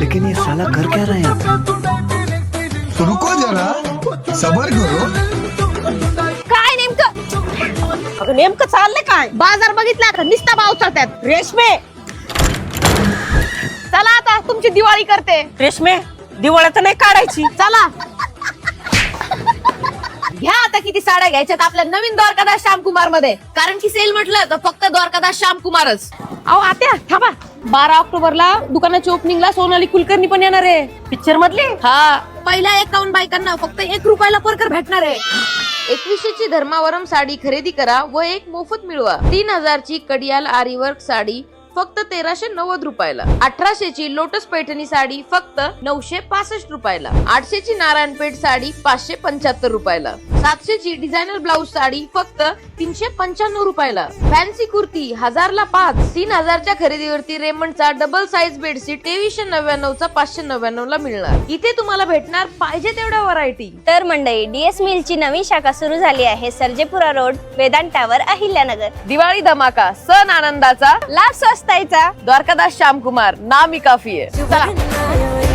लेकिन ये साला कर क्या रहा है? यहाँ पे? तो रुको जरा सबर करो। काय नेमकं? अगं नेमकं चाललंय काय? बाजार बघितला का? निस्ता भाव चालतात रेशमे. चला आता तुमची दिवाळी करते. रेशमे दिवाळी तर नाही काढायची. चला. घ्या आता किती साड्या घ्यायच्यात आपल्या नवीन द्वारकादास श्यामकुमारमध्ये कारण की सेल म्हटलं तर फक्त द्वारकादास श्यामकुमारच. अहो आत्या थांबा. बारा ऑक्टोबरला दुकानाच्या ओपनिंगला सोनाली कुलकर्णी पण येणार आहे. पिक्चर मधली? हा. पहिल्या एकावन्न बायकांना फक्त एक रुपयाला परकर भेटणार आहे. एकवीसशेची धर्मावरम साडी खरेदी करा व एक मोफत मिळवा. तीन हजारची कडियाल आरीवर्क साडी फक्त तेराशे नव्वद रुपयाला. अठराशेची लोटस पैठणी साडी फक्त नऊशे पासष्ट रुपयाला. आठशेची नारायणपेठ साडी पाचशे पंच्याहत्तर रुपयाला. सातशेची डिझायनर ब्लाऊज साडी फक्त तीनशे पंच्याण्णव रुपयाला. फॅन्सी कुर्ती हजारला पाच. तीन हजारच्या खरेदीवरती रेमंडचा डबल साईज बेडशीट तेवीसशे नव्याण्णवचा पाचशे नव्याण्णव ला मिळणार. इथे तुम्हाला भेटणार पाहिजे तेवढ्या व्हरायटी. तर मंडळी डीएस मिलची नवी शाखा सुरू झाली आहे सर्जेपुरा रोड वेदांत टावर अहिल्यानगर. दिवाळी धमाका सण आनंदाचा लाभ मस्त यायचा द्वारकादास श्यामकुमार ना मी काफी आहे. चला.